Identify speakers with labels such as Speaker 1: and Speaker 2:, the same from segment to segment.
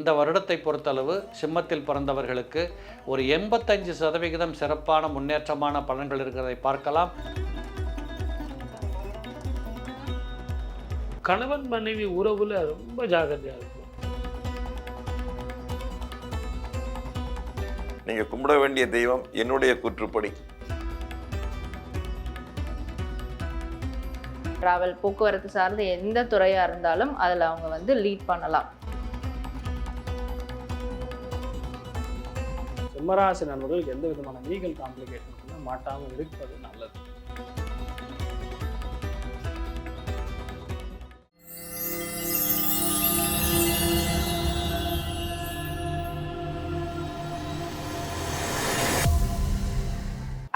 Speaker 1: இந்த வருடத்தை பொறுத்தளவு சிம்மத்தில் பிறந்தவர்களுக்கு ஒரு எண்பத்தஞ்சு சதவிகிதம் சிறப்பான முன்னேற்றமான பலன்கள் இருக்கிறதை பார்க்கலாம்.
Speaker 2: கணவன் மனைவி உறவுல ரொம்ப ஜாகிரதையா இருக்கும்
Speaker 3: நீங்க கும்பிட வேண்டிய தெய்வம் என்னுடைய கூற்றுப்படி.
Speaker 4: டிராவல் போக்குவரத்து சார்ந்த எந்த துறையாக இருந்தாலும் அதில் அவங்க வந்து லீட் பண்ணலாம்.
Speaker 2: சிம்மராசி நண்பர்களுக்கு எந்த விதமான லீகல் காம்ப்ளிகேஷன் மாட்டாமல் இருப்பது நல்லது.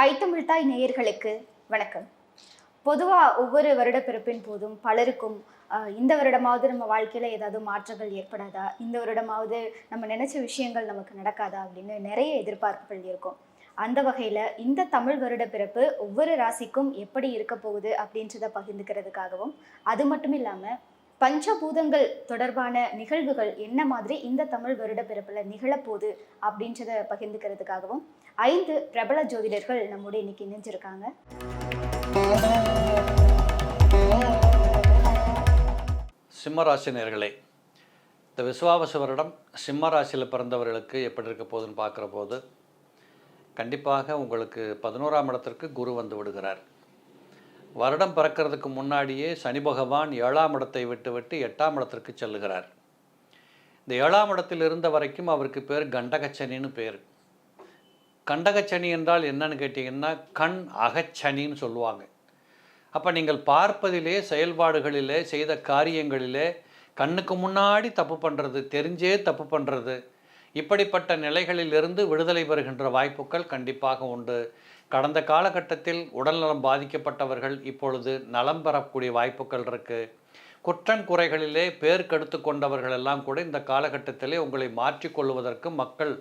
Speaker 5: ஐத்தமிழ்தாய் நேயர்களுக்கு வணக்கம். பொதுவாக ஒவ்வொரு வருடப்பிறப்பின் போதும் பலருக்கும் இந்த வருடமாவது நம்ம வாழ்க்கையில் ஏதாவது மாற்றங்கள் ஏற்படாதா? இந்த வருடமாவது நம்ம நினச்ச விஷயங்கள் நமக்கு நடக்காதா? அப்படின்னு நிறைய எதிர்பார்ப்புகள் இருக்கும். அந்த வகையில் இந்த தமிழ் வருட பிறப்பு ஒவ்வொரு ராசிக்கும் எப்படி இருக்க போகுது அப்படின்றத பகிர்ந்துக்கிறதுக்காகவும் அது மட்டும் இல்லாமல் பஞ்சபூதங்கள் தொடர்பான நிகழ்வுகள் என்ன மாதிரி இந்த தமிழ் வருட பிறப்பில் நிகழப்போகுது அப்படின்றத பகிர்ந்துக்கிறதுக்காகவும் ஐந்து பிரபல ஜோதிடர்கள் நம்முடைய இன்னைக்கு இணைஞ்சிருக்காங்க.
Speaker 1: சிம்மராசினியர்களே இந்த விசுவாவச வருடம் சிம்மராசியில் பிறந்தவர்களுக்கு எப்படி இருக்க போகுதுன்னு பார்க்குற போது கண்டிப்பாக உங்களுக்கு பதினோராம் இடத்திற்கு குரு வந்து விடுகிறார். வருடம் பிறக்கிறதுக்கு முன்னாடியே சனி பகவான் ஏழாம் இடத்தை விட்டு விட்டு எட்டாம் இடத்திற்கு செல்லுகிறார். இந்த ஏழாம் இடத்தில் இருந்த வரைக்கும் அவருக்கு பேர் கண்டகச்சனின்னு பேர். கண்டகச்சனி என்றால் என்னன்னு கேட்டிங்கன்னா கண் அகச்சனின்னு சொல்லுவாங்க. அப்போ நீங்கள் பார்ப்பதிலே செயல்பாடுகளிலே செய்த காரியங்களிலே கண்ணுக்கு முன்னாடி தப்பு பண்ணுறது தெரிஞ்சே தப்பு பண்ணுறது இப்படிப்பட்ட நிலைகளிலிருந்து விடுதலை பெறுகின்ற வாய்ப்புகள் கண்டிப்பாக உண்டு. கடந்த காலகட்டத்தில் உடல்நலம் பாதிக்கப்பட்டவர்கள் இப்பொழுது நலம் பெறக்கூடிய வாய்ப்புகள் இருக்குது குற்றம் குறைகளிலே பேர் கெடுத்து கொண்டவர்கள் எல்லாம் கூட இந்த காலகட்டத்திலே உங்களை மாற்றிக்கொள்வதற்கு மக்கள்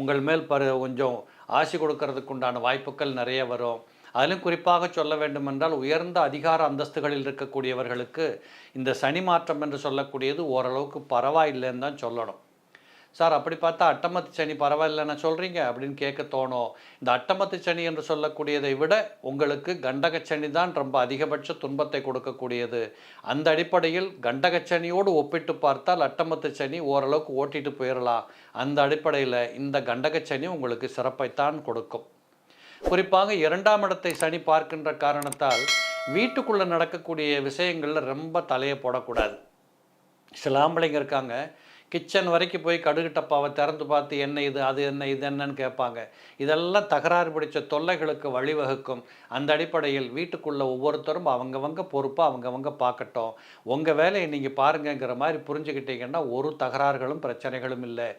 Speaker 1: உங்கள் மேல் பரு கொஞ்சம் ஆசி கொடுக்கறதுக்கு உண்டான வாய்ப்புகள் நிறைய வரும். அதிலும் குறிப்பாக சொல்ல வேண்டுமென்றால் உயர்ந்த அதிகார அந்தஸ்துகளில் இருக்கக்கூடியவர்களுக்கு இந்த சனி மாற்றம் என்று சொல்லக்கூடியது ஓரளவுக்கு பரவாயில்லைன்னு தான் சொல்லணும். சார் அப்படி பார்த்தா அட்டமத்து சனி பரவாயில்லைன்னு சொல்கிறீங்க அப்படின்னு கேட்க தோணும் இந்த அட்டமத்து சனி என்று சொல்லக்கூடியதை விட உங்களுக்கு கண்டகச்சனி தான் ரொம்ப அதிகபட்ச துன்பத்தை கொடுக்கக்கூடியது. அந்த அடிப்படையில் கண்டகச்சனியோடு ஒப்பிட்டு பார்த்தால் அட்டமத்து சனி ஓரளவுக்கு ஓட்டிட்டு போயிடலாம் அந்த அடிப்படையில் இந்த கண்டகச்சனி உங்களுக்கு சிறப்பைத்தான் கொடுக்கும். குறிப்பாக இரண்டாம் இடத்தை சனி பார்க்கின்ற காரணத்தால் வீட்டுக்குள்ளே நடக்கக்கூடிய விஷயங்களில் ரொம்ப தலையை போடக்கூடாது. சில ஆம்பளைங்க இருக்காங்க. கிச்சன் வரைக்கும் போய் கடுகு டப்பாவை திறந்து பார்த்து என்ன இது அது என்ன இது என்னன்னு கேட்பாங்க. இதெல்லாம் தகராறு பிடிச்ச தொல்லைகளுக்கு வழிவகுக்கும். அந்த அடிப்படையில் வீட்டுக்குள்ளே ஒவ்வொருத்தரும் அவங்கவங்க பொறுப்பாக அவங்கவங்க பார்க்கட்டும். உங்கள் வேலையை நீங்கள் பாருங்கங்கிற மாதிரி புரிஞ்சுக்கிட்டீங்கன்னா ஒரு தகராறுகளும் பிரச்சனைகளும் இல்லை.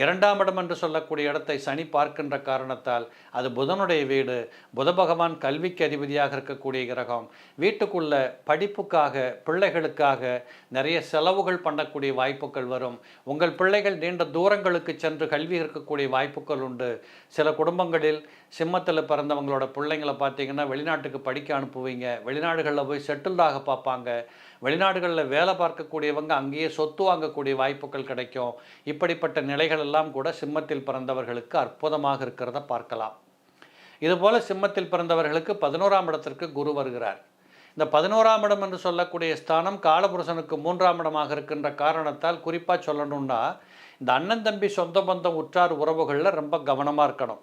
Speaker 1: இரண்டாம் இடம் என்று சொல்லக்கூடிய இடத்தை சனி பார்க்கின்ற காரணத்தால் அது புதனுடைய வீடு. புத பகவான் கல்விக்கு அதிபதியாக இருக்கக்கூடிய கிரகம். வீட்டுக்குள்ள படிப்புக்காக பிள்ளைகளுக்காக நிறைய செலவுகள் பண்ணக்கூடிய வாய்ப்புகள் வரும். உங்கள் பிள்ளைகள் நீண்ட தூரங்களுக்கு சென்று கல்வி இருக்கக்கூடிய வாய்ப்புகள் உண்டு. சில குடும்பங்களில் சிம்மத்தில் பிறந்தவங்களோட பிள்ளைங்களை பார்த்தீங்கன்னா வெளிநாட்டுக்கு படிக்க அனுப்புவீங்க. வெளிநாடுகளில் போய் செட்டில்டாக பார்ப்பாங்க. வெளிநாடுகளில் வேலை பார்க்கக்கூடியவங்க அங்கேயே சொத்து வாங்கக்கூடிய வாய்ப்புகள் கிடைக்கும். இப்படிப்பட்ட நிலைகள் எல்லாம் கூட சிம்மத்தில் பிறந்தவர்களுக்கு அற்புதமாக இருக்கிறத பார்க்கலாம். இதுபோல் சிம்மத்தில் பிறந்தவர்களுக்கு பதினோராம் இடத்திற்கு குரு வருகிறார். இந்த பதினோராம் இடம் என்று சொல்லக்கூடிய ஸ்தானம் காலபுருஷனுக்கு மூன்றாம் இடமாக இருக்கின்ற காரணத்தால் குறிப்பாக சொல்லணும்னா இந்த அண்ணன் தம்பி சொந்த பந்தம் உற்றார் உறவுகளில் ரொம்ப கவனமாக இருக்கணும்.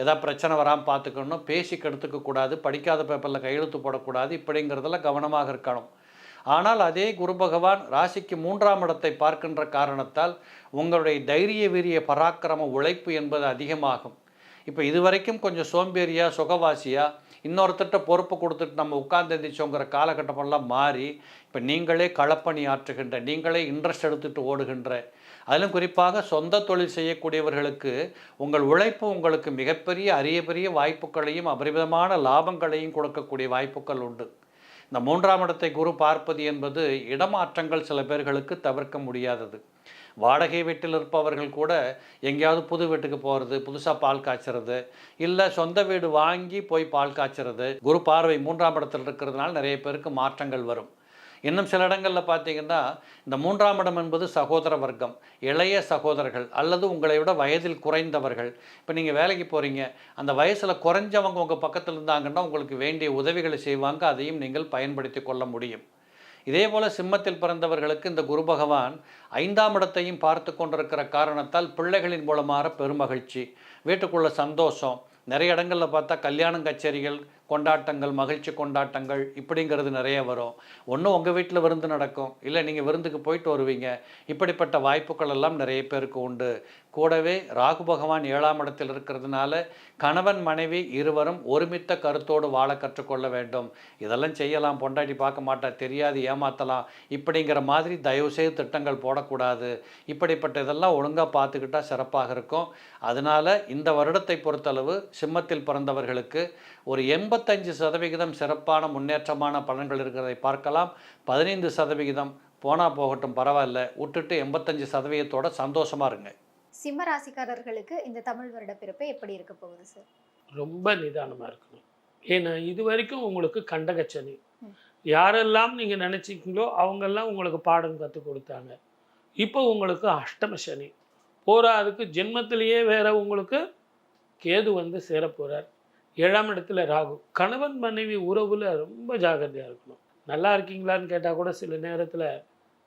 Speaker 1: ஏதாவது பிரச்சனை வராமல் பார்த்துக்கணும் பேசி கெடுத்துக்க கூடாது படிக்காத பேப்பரில் கையெழுத்து போடக்கூடாது இப்படிங்கிறதுல கவனமாக இருக்கணும். ஆனால் அதே குரு பகவான் ராசிக்கு மூன்றாம் இடத்தை பார்க்கின்ற காரணத்தால் உங்களுடைய தைரிய வீரிய பராக்கிரம உழைப்பு என்பது அதிகமாகும். இப்போ இதுவரைக்கும் கொஞ்சம் சோம்பேறியா சுகவாசியா இன்னொருத்தட்ட பொறுப்பு கொடுத்துட்டு நம்ம உட்கார்ந்து எந்திரிச்சோங்கிற காலகட்டமெல்லாம் மாறி இப்போ நீங்களே களப்பணி ஆற்றுகின்ற நீங்களே இன்ட்ரெஸ்ட் எடுத்துகிட்டு ஓடுகின்ற அதிலும் குறிப்பாக சொந்த தொழில் செய்யக்கூடியவர்களுக்கு உங்கள் உழைப்பு உங்களுக்கு மிகப்பெரிய அரிய பெரிய வாய்ப்புகளையும் அபரிமிதமான லாபங்களையும் கொடுக்கக்கூடிய வாய்ப்புகள் உண்டு. இந்த மூன்றாம் இடத்தை குரு பார்ப்பது என்பது இடமாற்றங்கள் சில பேர்களுக்கு தவிர்க்க முடியாதது. வாடகை வீட்டில் இருப்பவர்கள் கூட எங்கேயாவது புது வீட்டுக்கு போகிறது புதுசாக பால் காய்ச்சறது இல்லை சொந்த வீடு வாங்கி போய் பால் காய்ச்சறது. குரு பார்வை மூன்றாம் இடத்தில் இருக்கிறதுனால நிறைய பேருக்கு மாற்றங்கள் வரும். இன்னும் சில இடங்களில் பார்த்தீங்கன்னா இந்த மூன்றாம் இடம் என்பது சகோதர வர்க்கம் இளைய சகோதரர்கள் அல்லது உங்களை விட வயதில் குறைந்தவர்கள். இப்போ நீங்கள் வேலைக்கு போகிறீங்க அந்த வயசில் குறைஞ்சவங்க உங்கள் பக்கத்தில் இருந்தாங்கன்னா உங்களுக்கு வேண்டிய உதவிகளை செய்வாங்க அதையும் நீங்கள் பயன்படுத்தி கொள்ள முடியும். இதே போல் சிம்மத்தில் பிறந்தவர்களுக்கு இந்த குரு பகவான் ஐந்தாம் இடத்தையும் பார்த்து கொண்டிருக்கிற காரணத்தால் பிள்ளைகளின் மூலமாக பெருமகிழ்ச்சி வீட்டுக்குள்ள சந்தோஷம். நிறைய இடங்களில் பார்த்தா கல்யாணம் கச்சேரிகள் கொண்டாட்டங்கள் மகிழ்ச்சி கொண்டாட்டங்கள் இப்படிங்கிறது நிறைய வரும். ஒன்றும் உங்கள் வீட்டில் விருந்து நடக்கும். இல்லை நீங்கள் விருந்துக்கு போயிட்டு வருவீங்க. இப்படிப்பட்ட வாய்ப்புகள் எல்லாம் நிறைய பேருக்கு உண்டு. கூடவே ராகு பகவான் ஏழாம் இடத்தில் இருக்கிறதுனால கணவன் மனைவி இருவரும் ஒருமித்த கருத்தோடு வாழ கற்றுக்கொள்ள வேண்டும். இதெல்லாம் செய்யலாம். பொண்டாட்டி பார்க்க மாட்டா தெரியாது ஏமாற்றலாம் இப்படிங்கிற மாதிரி தயவுசெய்து திட்டங்கள் போடக்கூடாது. இப்படிப்பட்ட இதெல்லாம் ஒழுங்காக பார்த்துக்கிட்டா சிறப்பாக இருக்கும். அதனால் இந்த வருடத்தை பொறுத்தளவு சிம்மத்தில் பிறந்தவர்களுக்கு ஒரு எண்பத்தஞ்சு சதவிகிதம் சிறப்பான முன்னேற்றமான பலன்கள் இருக்கிறதை பார்க்கலாம். பதினைந்து சதவிகிதம் போனால் போகட்டும் பரவாயில்ல. விட்டுட்டு எண்பத்தஞ்சு சதவீதத்தோட சந்தோஷமாக இருங்க.
Speaker 5: சிம்ம ராசிக்காரர்களுக்கு இந்த தமிழ் வருட பிறப்பு எப்படி இருக்க போகுது சார்
Speaker 6: ரொம்ப நிதானமாக இருக்கணும். ஏன்னா இது வரைக்கும் உங்களுக்கு கண்டகச்சனி. யாரெல்லாம் நீங்கள் நினச்சிக்கிங்களோ அவங்கெல்லாம் உங்களுக்கு பாடம் கற்றுக் கொடுத்தாங்க. இப்போ உங்களுக்கு அஷ்டம சனி. போராதுக்கு ஜென்மத்திலேயே வேற உங்களுக்கு கேது வந்து சேர போகிறார் ஏழாம் இடத்துல ராகு. கணவன் மனைவி உறவில் ரொம்ப ஜாகிரதையாக இருக்கணும். நல்லா இருக்கீங்களான்னு கேட்டால் கூட சில நேரத்தில்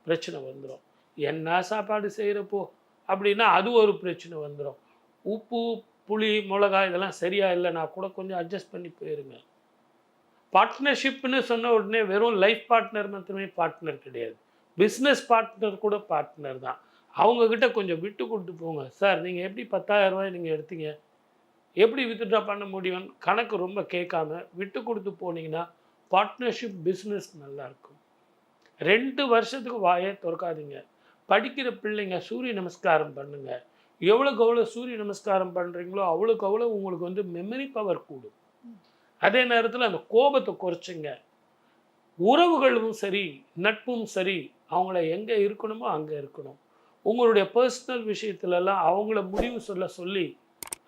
Speaker 6: பிரச்சனை வந்துடும் என்ன சாப்பாடு செய்கிறப்போ அப்படின்னா அது ஒரு பிரச்சனை வந்துடும் உப்பு புளி மிளகா இதெல்லாம் சரியாக இல்லைனா கூட கொஞ்சம் அட்ஜஸ்ட் பண்ணி போயிருங்க. பார்ட்னர்ஷிப்னு சொன்ன உடனே வெறும் லைஃப் பார்ட்னர் மட்டுமே பார்ட்னர் கிடையாது. பிஸ்னஸ் பார்ட்னர் கூட பார்ட்னர் தான். அவங்கக்கிட்ட கொஞ்சம் விட்டு கொடுத்து போங்க. சார் நீங்கள் எப்படி பத்தாயிரம் ரூபாய் நீங்கள் எடுத்தீங்க? எப்படி வித்ட்ரா பண்ண முடியும்னு கணக்கு ரொம்ப கேட்காம விட்டு கொடுத்து போனீங்கன்னா பார்ட்னர்ஷிப் பிஸ்னஸ் நல்லாயிருக்கும். ரெண்டு வருஷத்துக்கு வாயை திறக்காதீங்க. படிக்கிற பிள்ளைங்க சூரிய நமஸ்காரம் பண்ணுங்கள் எவ்வளோக்கு எவ்வளோ சூரிய நமஸ்காரம் பண்ணுறீங்களோ அவ்வளோக்கு அவ்வளோ உங்களுக்கு வந்து மெமரி பவர் கூடும். அதே நேரத்தில் அந்த கோபத்தை குறைச்சிங்க. உறவுகளும் சரி நட்பும் சரி அவங்கள எங்கே இருக்கணுமோ அங்கே இருக்கணும். உங்களுடைய பர்சனல் விஷயத்துலலாம் அவங்கள முடிவு சொல்ல சொல்லி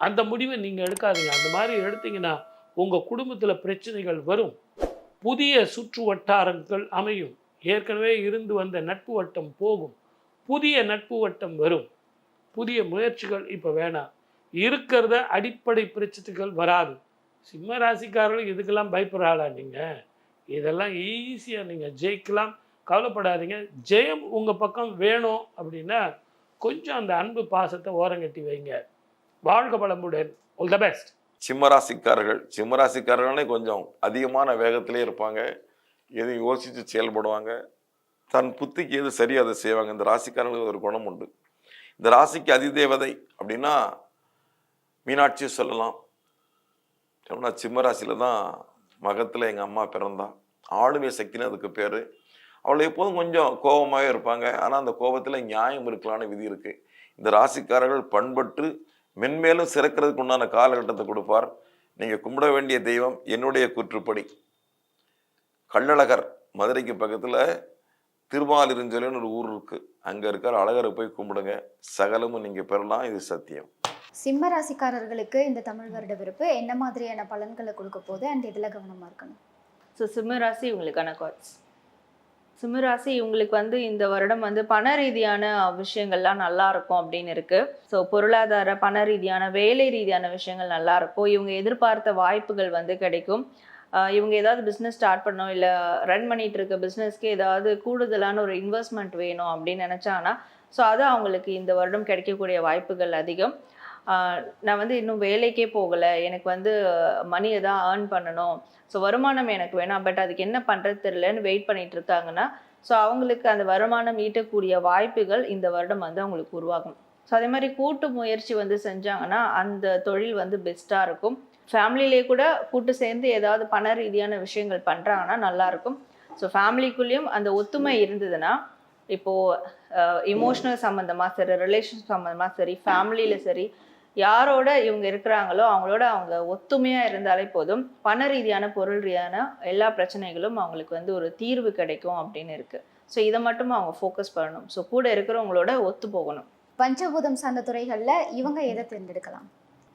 Speaker 6: அந்த முடிவை நீங்கள் எடுக்காதீங்க. அந்த மாதிரி எடுத்தீங்கன்னா உங்கள் குடும்பத்தில் பிரச்சனைகள் வரும். புதிய சுற்று வட்டாரங்கள் அமையும். ஏற்கனவே இருந்து வந்த நட்பு வட்டம் போகும். புதிய நட்பு வட்டம் வரும். புதிய முயற்சிகள் இப்போ வேணாம். இருக்கிறத அடிப்படை பிரச்சனைகள் வராது. சிம்ம ராசிக்காரர்கள் இதுக்கெல்லாம் பயப்படுறாளா நீங்கள் இதெல்லாம் ஈஸியாக நீங்கள் ஜெயிக்கலாம். கவலைப்படாதீங்க. ஜெயம் உங்கள் பக்கம் வேணும் அப்படின்னா கொஞ்சம் அந்த அன்பு பாசத்தை ஓரங்கட்டி வைங்க. வாழ்க வளமுடன். ஆல் த பெஸ்ட்
Speaker 3: சிம்மராசிக்காரர்கள் சிம்மராசிக்காரர்களே கொஞ்சம் அதிகமான வேகத்திலே இருப்பாங்க. எதையும் யோசித்து செயல்படுவாங்க. தன் புத்திக்கு எது சரியோ அதை செய்வாங்க. இந்த ராசிக்காரர்களுக்கு ஒரு குணம் உண்டு. இந்த ராசிக்கு அதிதேவதை அப்படின்னா மீனாட்சியை சொல்லலாம். சொன்னால் சிம்மராசியில் தான் மகத்தில் எங்கள் அம்மா பிறந்தா. ஆளுமை சக்தின்னு அதுக்கு பேர். அவளை எப்போதும் கொஞ்சம் கோபமாகவே இருப்பாங்க. ஆனால் அந்த கோபத்தில் நியாயம் இருக்கலான்னு விதி இருக்குது இந்த ராசிக்காரர்கள் பண்பட்டு மென்மேலும் சிறக்கிறதுக்கு உண்டான காலகட்டத்தை கொடுப்பார். நீங்கள் கும்பிட வேண்டிய தெய்வம் என்னுடைய கூற்றுப்படி. கள்ளழகர் மதுரைக்கு பக்கத்தில் திருமாலிருஞ்சொலின்னு ஒரு ஊர் இருக்குது அங்கே இருக்கிற அழகரை போய் கும்பிடுங்க. சகலமும் நீங்கள் பெறலாம். இது சத்தியம்.
Speaker 5: சிம்ம ராசிக்காரர்களுக்கு இந்த தமிழ் வருட பிறப்பு என்ன மாதிரியான பலன்களை கொடுக்க போகுது? அண்ட் இதில் கவனமாக இருக்கணும்.
Speaker 4: ஸோ சிம்மராசி இவங்களுக்கான கார்ட்ஸ் சிம்மராசி இவங்களுக்கு வந்து இந்த வருடம் வந்து பண ரீதியான விஷயங்கள்லாம் நல்லா இருக்கும் அப்படின்னு இருக்கு. ஸோ பொருளாதார பண ரீதியான வேலை ரீதியான விஷயங்கள் நல்லா இருக்கும். இவங்க எதிர்பார்த்த வாய்ப்புகள் வந்து கிடைக்கும். ஆஹ் இவங்க ஏதாவது பிஸ்னஸ் ஸ்டார்ட் பண்ணோம் இல்லை ரன் பண்ணிட்டு இருக்க பிஸ்னஸ்க்கு ஏதாவது கூடுதலான ஒரு இன்வெஸ்ட்மெண்ட் வேணும் அப்படின்னு நினச்சாங்கன்னா ஸோ அது அவங்களுக்கு இந்த வருடம் கிடைக்கக்கூடிய வாய்ப்புகள் அதிகம். நான் வந்து இன்னும் வேலைக்கே போகலை. எனக்கு வந்து மணியை தான் ஏர்ன் பண்ணணும். ஸோ வருமானம் எனக்கு வேணாம். பட் அதுக்கு என்ன பண்ணுறது தெரிலன்னு வெயிட் பண்ணிட்டு இருக்காங்கன்னா ஸோ அவங்களுக்கு அந்த வருமானம் ஈட்டக்கூடிய வாய்ப்புகள் இந்த வருடம் வந்து அவங்களுக்கு உருவாகும். ஸோ அதே மாதிரி கூட்டு முயற்சி வந்து செஞ்சாங்கன்னா அந்த தொழில் வந்து பெஸ்ட்டாக இருக்கும். ஃபேமிலியிலே கூட கூட்டு சேர்ந்து ஏதாவது பண ரீதியான விஷயங்கள் பண்ணுறாங்கன்னா நல்லாயிருக்கும் ஸோ ஃபேமிலிக்குள்ளேயும் அந்த ஒத்துமை இருந்ததுன்னா இப்போது இமோஷனல் சம்மந்தமாக சரி ரிலேஷன் சம்மந்தமாக சரி ஃபேமிலியில் சரி யாரோட இவங்க இருக்கிறாங்களோ அவங்களோட அவங்க ஒத்துமையாக இருந்தாலே போதும். பண ரீதியான பொருள் ரீதியான எல்லா பிரச்சனைகளும் அவங்களுக்கு வந்து ஒரு தீர்வு கிடைக்கும் அப்படின்னு இருக்குது ஸோ இதை மட்டும் அவங்க ஃபோக்கஸ் பண்ணணும். ஸோ கூட இருக்கிறவங்களோட ஒத்து போகணும்.
Speaker 5: பஞ்சபூதம் சார்ந்த துறைகளில் இவங்க எதை தேர்ந்தெடுக்கலாம்?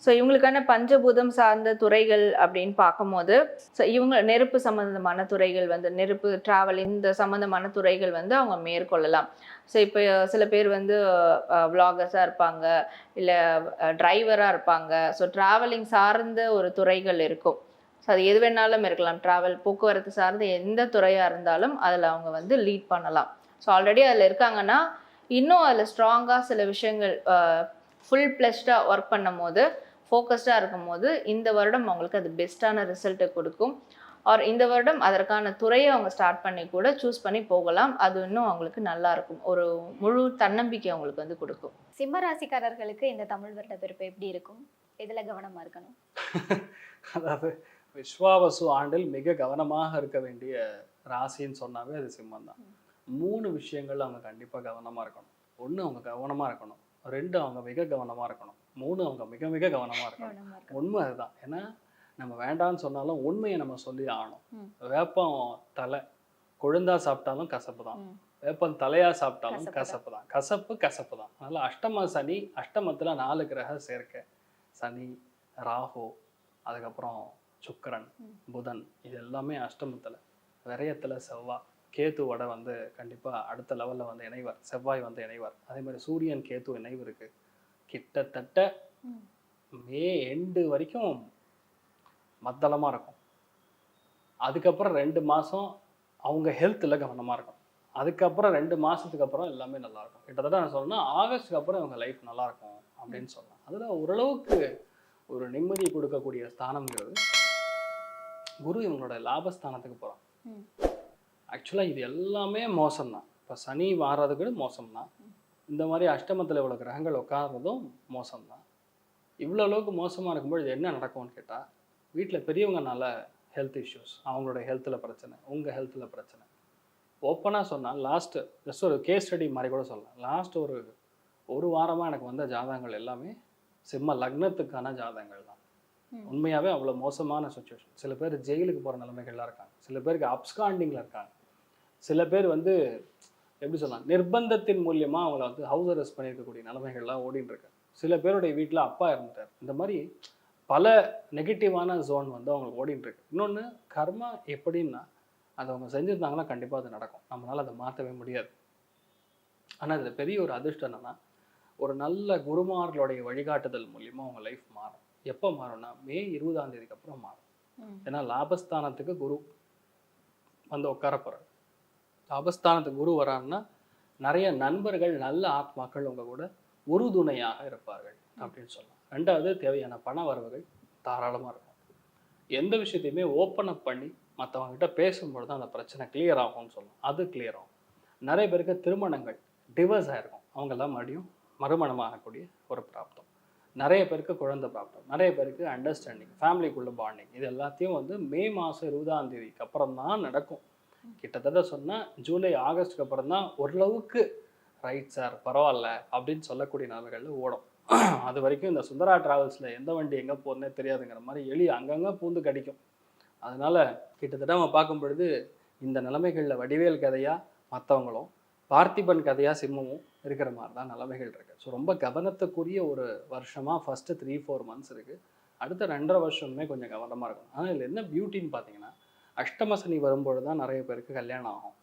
Speaker 4: ஸோ இவங்களுக்கான பஞ்சபூதம் சார்ந்த துறைகள் அப்படின்னு பார்க்கும்போது ஸோ இவங்க நெருப்பு சம்மந்தமான துறைகள் வந்து நெருப்பு ட்ராவல் இந்த சம்மந்தமான துறைகள் வந்து அவங்க மேற்கொள்ளலாம். ஸோ இப்போ சில பேர் வந்து விளாகர்ஸாக இருப்பாங்க இல்லை டிரைவராக இருப்பாங்க. ஸோ ட்ராவலிங் சார்ந்த ஒரு துறைகள் இருக்கும். ஸோ அது எது வேணாலும் இருக்கலாம். ட்ராவல் போக்குவரத்து சார்ந்த எந்த துறையாக இருந்தாலும் அதில் அவங்க வந்து லீட் பண்ணலாம். ஸோ ஆல்ரெடி அதில் இருக்காங்கன்னா இன்னும் அதில் ஸ்ட்ராங்காக சில விஷயங்கள் ஃபுல் ப்ளஸ்டாக ஒர்க் பண்ணும் போது ஃபோக்கஸ்டாக இருக்கும் போது இந்த வருடம் அவங்களுக்கு அது பெஸ்ட்டான ரிசல்ட்டை கொடுக்கும். ஆர் இந்த வருடம் அதற்கான துறையை அவங்க ஸ்டார்ட் பண்ணி கூட சூஸ் பண்ணி போகலாம். அது இன்னும் அவங்களுக்கு நல்லா இருக்கும். ஒரு முழு தன்னம்பிக்கை அவங்களுக்கு வந்து கொடுக்கும்.
Speaker 5: சிம்ம ராசிக்காரர்களுக்கு இந்த தமிழ் வருட பிறப்பு எப்படி இருக்கும்? எதுல கவனமா இருக்கணும்?
Speaker 2: அதாவது விஸ்வாவசு ஆண்டில் மிக கவனமாக இருக்க வேண்டிய ராசின்னு சொன்னாவே அது சிம்மம் தான் மூணு விஷயங்கள் அவங்க கண்டிப்பாக கவனமாக இருக்கணும். ஒன்று அவங்க கவனமாக இருக்கணும். ரெண்டு அவங்க மிக கவனமாக இருக்கணும். மூணு அவங்க மிக மிக கவனமாக இருக்கணும்.
Speaker 5: கவனமா இருக்கணும்.
Speaker 2: உண்மை அதுதான். ஏன்னா நம்ம வேண்டாம்னு சொன்னாலும் உண்மையை நம்ம சொல்லி ஆகணும். வேப்பம் தலை. கொழுந்தா சாப்பிட்டாலும் கசப்பு தான். வேப்பம் தலையா சாப்பிட்டாலும்
Speaker 5: கசப்பு தான்.
Speaker 2: கசப்பு கசப்பு தான். அதனால அஷ்டம சனி அஷ்டமத்துல நாலு கிரக சேர்க்கை. சனி ராகு அதுக்கப்புறம் சுக்கிரன். புதன். இது எல்லாமே அஷ்டமத்துல. விரயத்துல செவ்வாய் கேத்துவோட வந்து கண்டிப்பா அடுத்த லெவல்ல வந்து இணைவார். செவ்வாய் வந்து இணைவார். அதே மாதிரி சூரியன் கேத்து இணைவு இருக்கு. கிட்டத்தட்ட
Speaker 5: ம்.
Speaker 2: எண்டு வரைக்கும் மத்தளமா இருக்கும். அதுக்கப்புறம் ரெண்டு மாசம் அவங்க ஹெல்த்தில் கவனமா இருக்கும். அதுக்கப்புறம் ரெண்டு மாசத்துக்கு அப்புறம் எல்லாமே நல்லா இருக்கும். கிட்டத்தட்ட நான் சொல்லணும்னா ஆகஸ்ட்டுக்கு அப்புறம் இவங்க லைஃப் நல்லா இருக்கும் அப்படின்னு சொல்லலாம் அதுல ஓரளவுக்கு ஒரு நிம்மதி கொடுக்கக்கூடிய ஸ்தானம்ங்கிறது குரு இவங்களோட லாபஸ்தானத்துக்கு போகிறான். ஆக்சுவலாக இது எல்லாமே மோசம்தான். இப்போ சனி மாறுறது கூட மோசம்தான். இந்த மாதிரி அஷ்டமத்தில் இவ்வளோ கிரகங்கள் உட்கார்றதும் மோசம்தான். இவ்வளோ அளவுக்கு மோசமாக இருக்கும்போது என்ன நடக்கும்னு கேட்டால் வீட்டில் பெரியவங்கனால ஹெல்த் இஷ்யூஸ் அவங்களோட ஹெல்த்தில் பிரச்சனை உங்கள் ஹெல்த்தில் பிரச்சனை. ஓப்பனாக சொன்னால் லாஸ்ட்டு ஜஸ்ட் ஒரு கேஸ் ஸ்டடி மாதிரி கூட சொல்லலாம். லாஸ்ட் ஒரு ஒரு வாரமாக எனக்கு வந்த ஜாதகங்கள் எல்லாமே சிம்ம லக்னத்துக்கான ஜாதகங்கள் தான். உண்மையாகவே அவ்வளோ மோசமான சுச்சுவேஷன் சில பேர் ஜெயிலுக்கு போகிற நிலைமைகள்லாம் இருக்காங்க. சில பேருக்கு அப்ஸ்காண்டிங்கில் இருக்காங்க. சில பேர் வந்து எப்படி சொல்லலாம் நிர்பந்தத்தின் மூலியமாக அவங்கள வந்து ஹவுஸ் அரெஸ்ட் பண்ணியிருக்கக்கூடிய நிலைமைகள்லாம் ஓடிட்டு இருக்கு சில பேருடைய வீட்டில் அப்பா இருந்துட்டார் இந்த மாதிரி பல நெகட்டிவான ஜோன் வந்து அவங்களுக்கு ஓடிட்டு இருக்கு இன்னொன்று கர்மா எப்படின்னா அதை அவங்க செஞ்சுருந்தாங்கன்னா கண்டிப்பாக அது நடக்கும். நம்மளால் அதை மாற்றவே முடியாது. ஆனால் இதில் பெரிய ஒரு அதிர்ஷ்டம் என்னன்னா ஒரு நல்ல குருமார்களுடைய வழிகாட்டுதல் மூலியமாக அவங்க லைஃப் மாறும். எப்போ மாறும்னா மே இருபதாம் தேதிக்கு அப்புறம் மாறும். ஏன்னா லாபஸ்தானத்துக்கு குரு வந்து உட்கார போகிறார் அபஸ்தானத்துக்கு குரு வரான்னா நிறைய நண்பர்கள் நல்ல ஆத்மாக்கள் உங்கள் கூட உறுதுணையாக இருப்பார்கள் அப்படின்னு சொல்லலாம். ரெண்டாவது தேவையான பண வரவுகள் தாராளமாக இருக்கும். எந்த விஷயத்தையுமே ஓப்பன் அப் பண்ணி மற்றவங்க கிட்ட பேசும்பொழுது தான் அந்த பிரச்சனை கிளியர் ஆகும்னு சொல்லலாம். அது கிளியர் ஆகும். நிறைய பேருக்கு திருமணங்கள் டிவர்ஸ் ஆகிருக்கும் அவங்கெல்லாம் மறுபடியும் மறுமணம் ஆகக்கூடிய ஒரு பிராப்தம். நிறைய பேருக்கு குழந்தை பிராப்தம். நிறைய பேருக்கு அண்டர்ஸ்டாண்டிங் ஃபேமிலிக்குள்ள பாண்டிங் இது எல்லாத்தையும் வந்து மே மாதம் இருபதாம் தேதிக்கு அப்புறம் தான் நடக்கும். கிட்டத்தட்ட சொன்னால் ஜூலை ஆகஸ்ட்டுக்கு அப்புறம் தான் ஓரளவுக்கு ரைட் சார் பரவாயில்ல அப்படின்னு சொல்லக்கூடிய நிலைமைகளில் ஓடும். அது வரைக்கும் இந்த சுந்தரா ட்ராவல்ஸில் எந்த வண்டி எங்கே போகிறனே தெரியாதுங்கிற மாதிரி எலி அங்கங்கே பூந்து கடிக்கும். அதனால் கிட்டத்தட்ட நம்ம பார்க்கும் பொழுது இந்த நிலைமைகளில் வடிவேல் கதையாக மற்றவங்களும் பார்த்திபன் கதையாக சிம்மமும் இருக்கிற மாதிரி தான் நிலைமைகள் இருக்குது ஸோ ரொம்ப கவனத்துக்குரிய ஒரு வருஷமாக ஃபஸ்ட்டு த்ரீ ஃபோர் மந்த்ஸ் இருக்குது அடுத்த ரெண்டரை வருஷமே கொஞ்சம் கவனமாக இருக்கும் ஆனால் இதில் என்ன பியூட்டின்னு பார்த்தீங்கன்னா அஷ்டம சனி வரும்பொழுது தான் நிறைய பேருக்கு கல்யாணம் ஆகும்.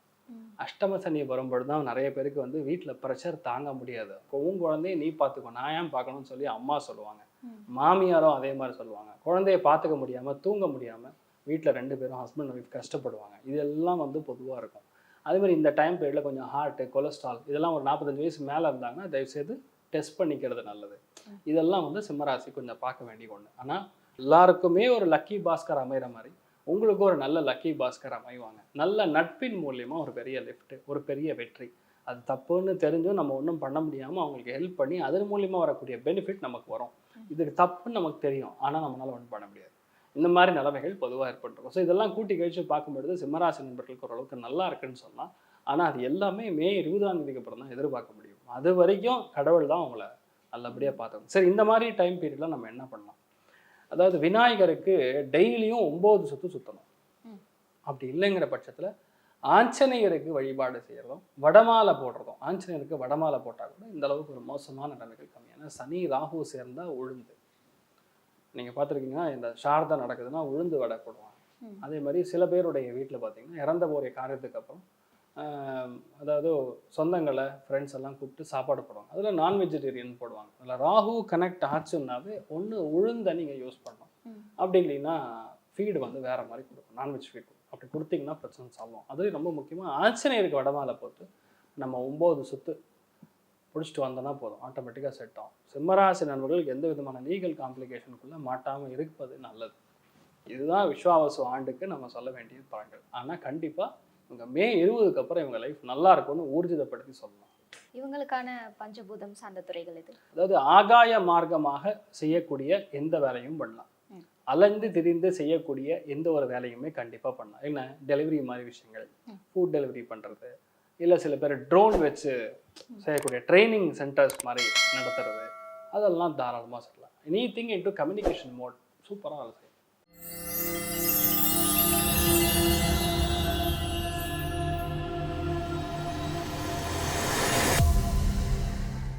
Speaker 2: அஷ்டம சனி வரும்பொழுது தான் நிறைய பேருக்கு வந்து வீட்டில் ப்ரெஷர் தாங்க முடியாது. உன் குழந்தைய நீ பார்த்துக்கோ நான் ஏன் பார்க்கணும்னு சொல்லி அம்மா சொல்லுவாங்க. மாமியாரும் அதே மாதிரி சொல்லுவாங்க. குழந்தைய பார்த்துக்க முடியாமல் தூங்க முடியாமல் வீட்டில் ரெண்டு பேரும் ஹஸ்பண்ட் ஒய்ஃப் கஷ்டப்படுவாங்க. இதெல்லாம் வந்து பொதுவாக இருக்கும். அதே மாதிரி இந்த டைம் பீரியடில் கொஞ்சம் ஹார்ட்டு கொலஸ்ட்ரால் இதெல்லாம் ஒரு நாற்பத்தஞ்சு வயசு மேலே இருந்தாங்கன்னா தயவுசெய்து டெஸ்ட் பண்ணிக்கிறது நல்லது. இதெல்லாம் வந்து சிம்மராசி கொஞ்சம் பார்க்க வேண்டிய ஒன்று ஆனால் எல்லாருக்குமே ஒரு லக்கி பாஸ்கர் அமைகிற மாதிரி உங்களுக்கு ஒரு நல்ல லக்கி பாஸ்கர் அமைவாங்க. நல்ல நட்பின் மூலியமா ஒரு பெரிய லிஃப்ட் ஒரு பெரிய வெற்றி. அது தப்புன்னு தெரிஞ்சும் நம்ம ஒன்றும் பண்ண முடியாமல் அவங்களுக்கு ஹெல்ப் பண்ணி அதன் மூலியமா வரக்கூடிய பெனிஃபிட் நமக்கு வரும். இதுக்கு தப்புன்னு நமக்கு தெரியும். ஆனால் நம்மளால ஒன்றும் பண்ண முடியாது. இந்த மாதிரி நிலைமைகள் பொதுவாக ஏற்பட்டிருக்கும். ஸோ இதெல்லாம் கூட்டி கழிச்சு பார்க்கும்பொழுது சிம்மராசி நண்பர்களுக்கு ஓரளவுக்கு நல்லா இருக்குன்னு சொல்லலாம் ஆனால் அது எல்லாமே மே இருபதாம் தேதிக்கு அப்புறம் தான் எதிர்பார்க்க முடியும். அது வரைக்கும் கடவுள் தான் அவங்கள நல்லபடியாக பார்த்துக்கணும். சரி இந்த மாதிரி டைம் பீரியடில் நம்ம என்ன பண்ணலாம்? அதாவது விநாயகருக்கு டெய்லியும் ஒம்பது சுற்று சுற்றணும்
Speaker 5: ம்.
Speaker 2: அப்படி இல்லைங்கிற பட்சத்தில் ஆஞ்சநேயருக்கு வழிபாடு செய்கிறதும் வடமாலை போடுறதும் ஆஞ்சநேயருக்கு வடமாலை போட்டால் கூட இந்த அளவுக்கு ஒரு மோசமான நிலைமைகள் கம்மி ஏன்னா சனி ராகு சேர்ந்தா உழுந்து நீங்கள் பார்த்துருக்கீங்கன்னா இந்த சாரதா நடக்குதுன்னா உளுந்து வடை போடுவாங்க. அதே மாதிரி சில பேருடைய வீட்டில் பார்த்தீங்கன்னா இறந்த போகிற காரியத்துக்கு அப்புறம் அதாவது சொந்தங்களை ஃப்ரெண்ட்ஸ் எல்லாம் கூப்பிட்டு சாப்பாடு போடுவாங்க. அதில் நான் வெஜிடேரியன் போடுவாங்க. அதில் ராகு கனெக்ட் ஆச்சுன்னாவே ஒன்று உளுந்தை நீங்கள் யூஸ் பண்ணணும். அப்படி இல்லைன்னா ஃபீடு வந்து வேற மாதிரி கொடுக்கும். நான்வெஜ் ஃபீட் அப்படி கொடுத்தீங்கன்னா பிரச்சனை சால்வம் அதுலேயும் ரொம்ப முக்கியமாக ஆஞ்சநேயருக்கு வடமாலை போட்டு நம்ம ஒம்பது சுத்து பிடிச்சிட்டு வந்தோன்னா போதும். ஆட்டோமேட்டிக்காக செட் ஆகும். சிம்மராசி நண்பர்களுக்கு எந்த விதமான லீகல் காம்ப்ளிகேஷனுக்குள்ளே மாட்டாமல் இருப்பது நல்லது. இதுதான் விஸ்வாவசு ஆண்டுக்கு நம்ம சொல்ல வேண்டிய பலன்கள் ஆனால் கண்டிப்பாக இவங்க மே இருபதுக்கு அப்புறம் இவங்க லைஃப் நல்லா இருக்கும்னு ஊர்ஜிதப்படுத்தி சொல்லலாம்
Speaker 5: இவங்களுக்கான பஞ்சபூதம் சார்ந்த துறைகள் இது
Speaker 2: அதாவது ஆகாய மார்க்கமாக செய்யக்கூடிய எந்த வேலையும் பண்ணலாம். அலைந்து திரிந்து செய்யக்கூடிய எந்த ஒரு வேலையுமே கண்டிப்பாக பண்ணலாம். என்ன? டெலிவரி மாதிரி விஷயங்கள். ஃபுட் டெலிவரி பண்ணுறது இல்லை சில பேர் ட்ரோன் வச்சு செய்யக்கூடிய ட்ரைனிங் சென்டர்ஸ் மாதிரி நடத்துறது. அதெல்லாம் தாராளமாக சொல்லலாம் anything into communication mode சூப்பராக வேலை செய்யலாம்.